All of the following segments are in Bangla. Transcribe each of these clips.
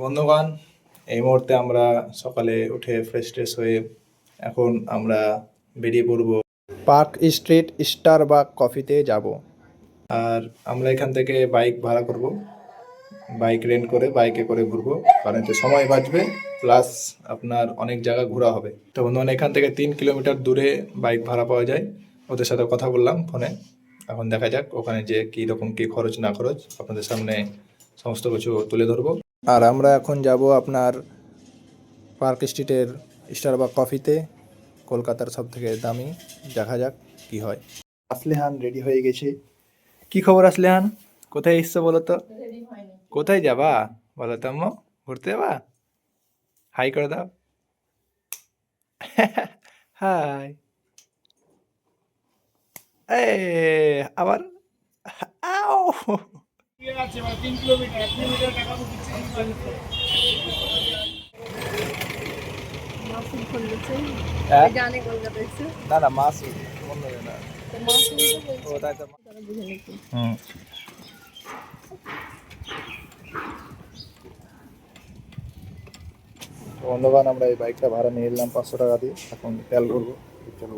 বন্ধুগণ এই মুহূর্তে আমরা সকালে উঠে ফ্রেশ ট্রেশ হয়ে এখন আমরা বেরিয়ে পড়ব পার্ক স্ট্রিট স্টার বা কফিতে যাব। আর আমরা এখান থেকে বাইক ভাড়া করব। বাইক রেন্ট করে বাইকে করে ঘুরবো। কারণ এতে সময় বাঁচবে প্লাস আপনার অনেক জায়গা ঘোরা হবে। তো বন্ধুগণ এখান থেকে তিন কিলোমিটার দূরে বাইক ভাড়া পাওয়া যায়। ওদের সাথে কথা বললাম ফোনে এখন দেখা যাক ওখানে যে কী রকম কী খরচ না খরচ। আপনাদের সামনে সমস্ত কিছু তুলে ধরবো। আর আমরা এখন যাব আপনার পার্ক স্ট্রিটের স্টার বা কফিতে। কলকাতার সব থেকে দামি। দেখা যাক কি হয়। আসলেহান রেডি হয়ে গেছে। কি খবর আসলেহান? কোথায় এসছো বলো তো? কোথায় যাবা? বলো তো আম্মু, ঘুরতে যাবা? হাই করে দাও। হাই। এ আবার? আও! মাসুম খুলছে হ্যাঁ? জানে কলকাতা এসে না না মাছ অন্য না। তো তো বলছে। ও তাই তো। তারা বুঝে নাকি হুম। বন্ধুবান আমরা এই বাইকটা ভাড়া নিয়ে এলাম পাঁচশো টাকা দিয়ে। এখন তেল করব চলো।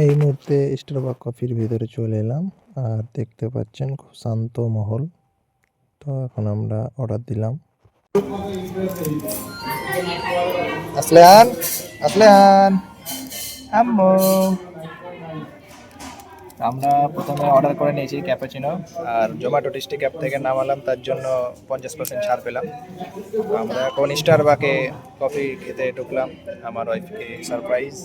এই মুহূর্তে স্টার স্টারবাক কফির ভিতরে চলে এলাম। আর দেখতে পাচ্ছেন খুব শান্ত মহল। তো এখন আমরা অর্ডার দিলাম। আসলেহান আসলেহান। আম্মু। আমরা প্রথমে অর্ডার করে নিয়েছি ক্যাপাচিনো আর জোম্যাটো টেস্টি ক্যাপ থেকে নামালাম, তার জন্য পঞ্চাশ পার্সেন্ট ছাড় পেলাম। আমরা এখন স্টার বাকে কফি খেতে ঢুকলাম, আমার ওয়াইফকে সারপ্রাইজ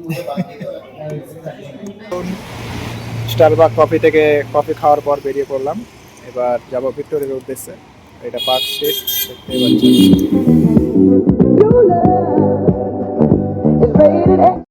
আব্বু স্টারবাক কফি থেকে কফি খাওয়ার পর বেরিয়ে পড়লাম। এবার যাব ভিক্টোরিয়ার উদ্দেশ্যে। এটা পার্ক স্ট্রিট দেখতে পাচ্ছেন।